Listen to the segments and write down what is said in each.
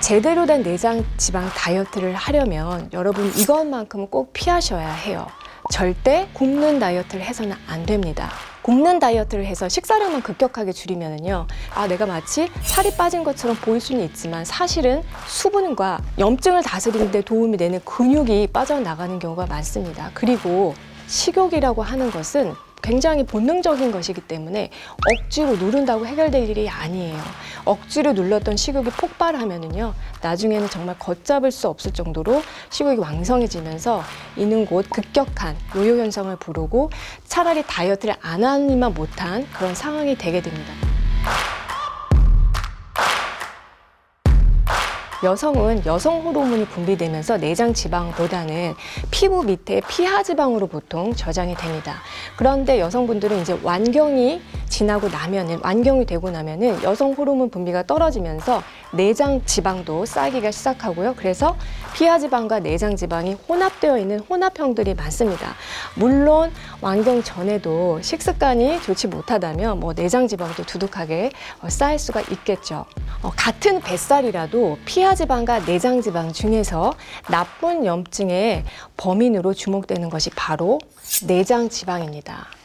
제대로 된 내장 지방 다이어트를 하려면 여러분 이것만큼은 꼭 피하셔야 해요. 절대 굶는 다이어트를 해서는 안 됩니다. 굶는 다이어트를 해서 식사량만 급격하게 줄이면은요, 아, 내가 마치 살이 빠진 것처럼 보일 수는 있지만 사실은 수분과 염증을 다스리는 데 도움이 되는 근육이 빠져나가는 경우가 많습니다. 그리고 식욕이라고 하는 것은 굉장히 본능적인 것이기 때문에 억지로 누른다고 해결될 일이 아니에요. 억지로 눌렀던 식욕이 폭발하면은요, 나중에는 정말 걷잡을 수 없을 정도로 식욕이 왕성해지면서 이는 곧 급격한 요요 현상을 부르고 차라리 다이어트를 안 하니만 못한 그런 상황이 되게 됩니다. 여성은 여성 호르몬이 분비되면서 내장 지방보다는 피부 밑에 피하 지방으로 보통 저장이 됩니다. 그런데 여성분들은 이제 완경이 지나고 나면은 완경이 되고 나면은 여성 호르몬 분비가 떨어지면서 내장 지방도 쌓이기가 시작하고요. 그래서 피하 지방과 내장 지방이 혼합되어 있는 혼합형들이 많습니다. 물론 완경 전에도 식습관이 좋지 못하다면 뭐 내장 지방도 두둑하게 어, 쌓일 수가 있겠죠. 어, 같은 뱃살이라도 피하 지방과 내장 지방 중에서 나쁜 염증의 범인으로 주목되는 것이 바로 내장 지방입니다.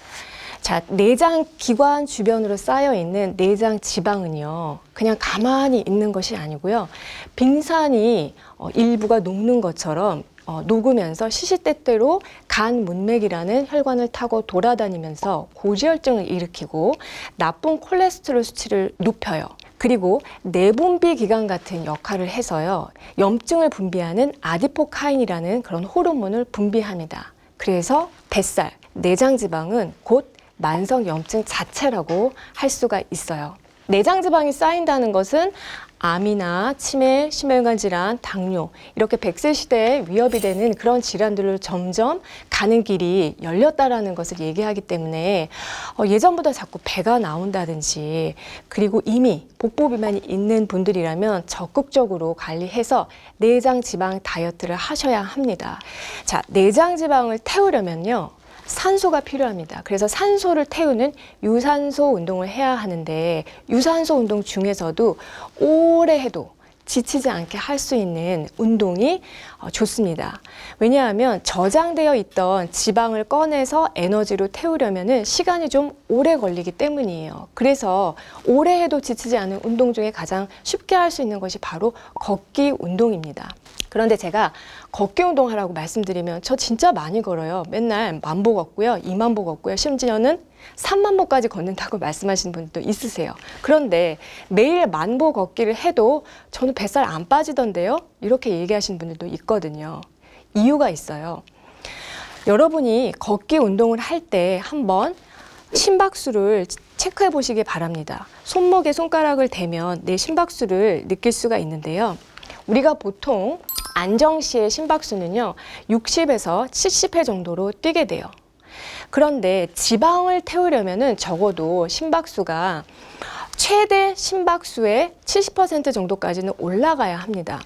자, 내장 기관 주변으로 쌓여 있는 내장 지방은요, 그냥 가만히 있는 것이 아니고요, 빙산이 어, 일부가 녹는 것처럼 어, 녹으면서 시시때때로 간 문맥이라는 혈관을 타고 돌아다니면서 고지혈증을 일으키고 나쁜 콜레스테롤 수치를 높여요. 그리고 내분비 기관 같은 역할을 해서요. 염증을 분비하는 아디포카인이라는 그런 호르몬을 분비합니다. 그래서 뱃살, 내장 지방은 곧 만성 염증 자체라고 할 수가 있어요. 내장 지방이 쌓인다는 것은 암이나 치매, 심혈관 질환, 당뇨 이렇게 100세 시대에 위협이 되는 그런 질환들을 점점 가는 길이 열렸다라는 것을 얘기하기 때문에 어, 예전보다 자꾸 배가 나온다든지 그리고 이미 복부 비만이 있는 분들이라면 적극적으로 관리해서 내장 지방 다이어트를 하셔야 합니다. 자, 내장 지방을 태우려면요. 산소가 필요합니다. 그래서 산소를 태우는 유산소 운동을 해야 하는데 유산소 운동 중에서도 오래 해도 지치지 않게 할 수 있는 운동이 어, 좋습니다. 왜냐하면 저장되어 있던 지방을 꺼내서 에너지로 태우려면 시간이 좀 오래 걸리기 때문이에요. 그래서 오래 해도 지치지 않은 운동 중에 가장 쉽게 할 수 있는 것이 바로 걷기 운동입니다. 그런데 제가 걷기 운동하라고 말씀드리면 저 진짜 많이 걸어요. 맨날 만보 걷고요, 이만보 걷고요, 심지어는 3만 보까지 걷는다고 말씀하시는 분도 있으세요. 그런데 매일 만보 걷기를 해도 저는 뱃살 안 빠지던데요? 이렇게 얘기하시는 분들도 있거든요. 이유가 있어요. 여러분이 걷기 운동을 할 때 한번 심박수를 체크해 보시기 바랍니다. 손목에 손가락을 대면 내 심박수를 느낄 수가 있는데요. 우리가 보통 안정시의 심박수는요, 60에서 70회 정도로 뛰게 돼요. 그런데 지방을 태우려면은 적어도 심박수가 최대 심박수의 70% 정도까지는 올라가야 합니다.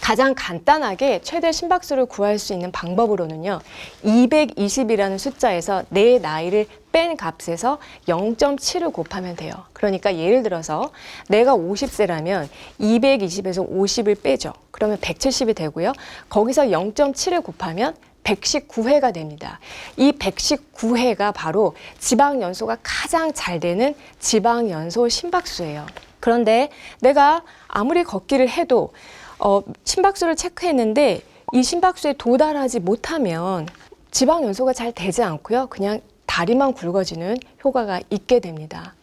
가장 간단하게 최대 심박수를 구할 수 있는 방법으로는요, 220이라는 숫자에서 내 나이를 뺀 값에서 0.7을 곱하면 돼요. 그러니까 예를 들어서 내가 50세라면 220에서 50을 빼죠. 그러면 170이 되고요. 거기서 0.7을 곱하면 119회가 됩니다. 이 119회가 바로 지방 연소가 가장 잘 되는 지방 연소 심박수예요. 그런데 내가 아무리 걷기를 해도 어, 심박수를 체크했는데 이 심박수에 도달하지 못하면 지방 연소가 잘 되지 않고요. 그냥 다리만 굵어지는 효과가 있게 됩니다.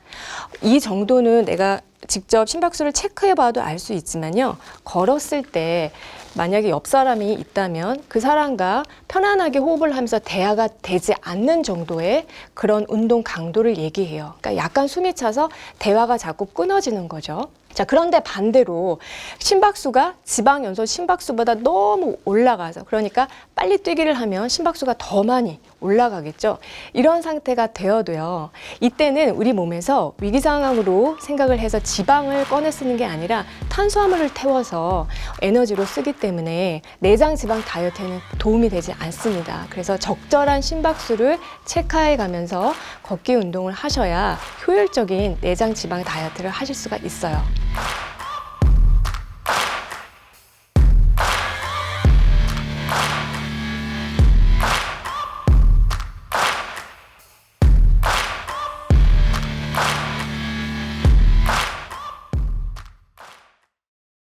이 정도는 내가 직접 심박수를 체크해 봐도 알 수 있지만요. 걸었을 때 만약에 옆 사람이 있다면 그 사람과 편안하게 호흡을 하면서 대화가 되지 않는 정도의 그런 운동 강도를 얘기해요. 그러니까 약간 숨이 차서 대화가 자꾸 끊어지는 거죠. 자, 그런데 반대로 심박수가 지방 연소 심박수보다 너무 올라가서 그러니까 빨리 뛰기를 하면 심박수가 더 많이 올라가겠죠. 이런 상태가 되어도요. 이때는 우리 몸에서 위기 상황으로 생각을 해서 지방을 꺼내 쓰는 게 아니라 탄수화물을 태워서 에너지로 쓰기 때문에 내장 지방 다이어트에는 도움이 되지 않습니다. 그래서 적절한 심박수를 체크해 가면서 걷기 운동을 하셔야 효율적인 내장 지방 다이어트를 하실 수가 있어요.